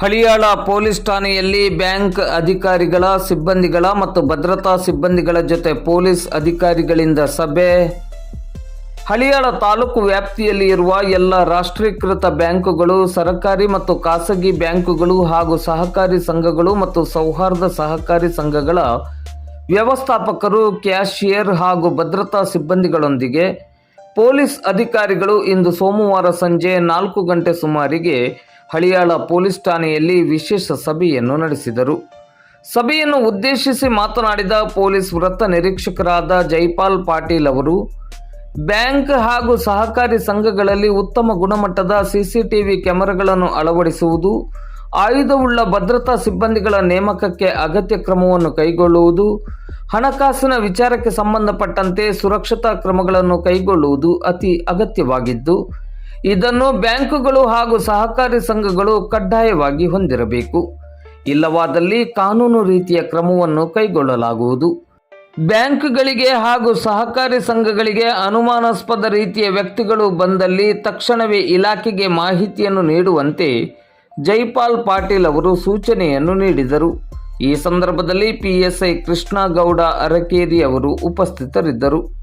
Haliyal police ಠಾಣೆಯಲ್ಲಿ bank ಅಧಿಕಾರಿಗಳ ಸಿಬ್ಬಂದಿಗಳ ಮತ್ತು ಭದ್ರತಾ ಸಿಬ್ಬಂದಿಗಳ ಜೊತೆ ಪೊಲೀಸ್ ಅಧಿಕಾರಿಗಳಿಂದ ಸಭೆ. ಹಳಿಯಾಳ ತಾಲೂಕು ವ್ಯಾಪ್ತಿಯಲ್ಲಿ ಇರುವ ಎಲ್ಲ ರಾಷ್ಟ್ರೀಕೃತ ಬ್ಯಾಂಕುಗಳು, ಸರ್ಕಾರಿ ಮತ್ತು ಖಾಸಗಿ ಬ್ಯಾಂಕುಗಳು ಹಾಗೂ ಸಹಕಾರಿ ಸಂಘಗಳು ಮತ್ತು ಸೌಹಾರ್ದ ಸಹಕಾರಿ ಸಂಘಗಳ ವ್ಯವಸ್ಥಾಪಕರು, ಕ್ಯಾಶಿಯರ್ ಹಾಗೂ ಭದ್ರತಾ ಸಿಬ್ಬಂದಿಗಳೊಂದಿಗೆ ಪೊಲೀಸ್ ಅಧಿಕಾರಿಗಳು ಇಂದು ಸೋಮವಾರ ಸಂಜೆ ನಾಲ್ಕು ಗಂಟೆ ಸುಮಾರಿಗೆ ಹಳಿಯಾಳ ಪೊಲೀಸ್ ಠಾಣೆಯಲ್ಲಿ ವಿಶೇಷ ಸಭೆಯನ್ನು ನಡೆಸಿದರು. ಸಭೆಯನ್ನು ಉದ್ದೇಶಿಸಿ ಮಾತನಾಡಿದ ಪೊಲೀಸ್ ವೃತ್ತ ನಿರೀಕ್ಷಕರಾದ ಜೈಪಾಲ್ ಪಾಟೀಲ್ ಅವರು, ಬ್ಯಾಂಕ್ ಹಾಗೂ ಸಹಕಾರಿ ಸಂಘಗಳಲ್ಲಿ ಉತ್ತಮ ಗುಣಮಟ್ಟದ ಸಿಸಿಟಿವಿ ಕ್ಯಾಮೆರಾಗಳನ್ನು ಅಳವಡಿಸುವುದು, ಆಯುಧವುಳ್ಳ ಭದ್ರತಾ ಸಿಬ್ಬಂದಿಗಳ ನೇಮಕಕ್ಕೆ ಅಗತ್ಯ ಕ್ರಮವನ್ನು ಕೈಗೊಳ್ಳುವುದು, ಹಣಕಾಸಿನ ವಿಚಾರಕ್ಕೆ ಸಂಬಂಧಪಟ್ಟಂತೆ ಸುರಕ್ಷತಾ ಕ್ರಮಗಳನ್ನು ಕೈಗೊಳ್ಳುವುದು ಅತಿ ಅಗತ್ಯವಾಗಿದ್ದು ಇದನ್ನು ಬ್ಯಾಂಕುಗಳು ಹಾಗೂ ಸಹಕಾರಿ ಸಂಘಗಳು ಕಡ್ಡಾಯವಾಗಿ ಹೊಂದಿರಬೇಕು. ಇಲ್ಲವಾದಲ್ಲಿ ಕಾನೂನು ರೀತಿಯ ಕ್ರಮವನ್ನು ಕೈಗೊಳ್ಳಲಾಗುವುದು. ಬ್ಯಾಂಕ್ಗಳಿಗೆ ಹಾಗೂ ಸಹಕಾರಿ ಸಂಘಗಳಿಗೆ ಅನುಮಾನಾಸ್ಪದ ರೀತಿಯ ವ್ಯಕ್ತಿಗಳು ಬಂದಲ್ಲಿ ತಕ್ಷಣವೇ ಇಲಾಖೆಗೆ ಮಾಹಿತಿಯನ್ನು ನೀಡುವಂತೆ ಜೈಪಾಲ್ ಪಾಟೀಲ್ ಅವರು ಸೂಚನೆಯನ್ನು ನೀಡಿದರು. ಈ ಸಂದರ್ಭದಲ್ಲಿ ಪಿಎಸ್ಐ ಕೃಷ್ಣಗೌಡ ಅರಕೇರಿ ಅವರು ಉಪಸ್ಥಿತರಿದ್ದರು.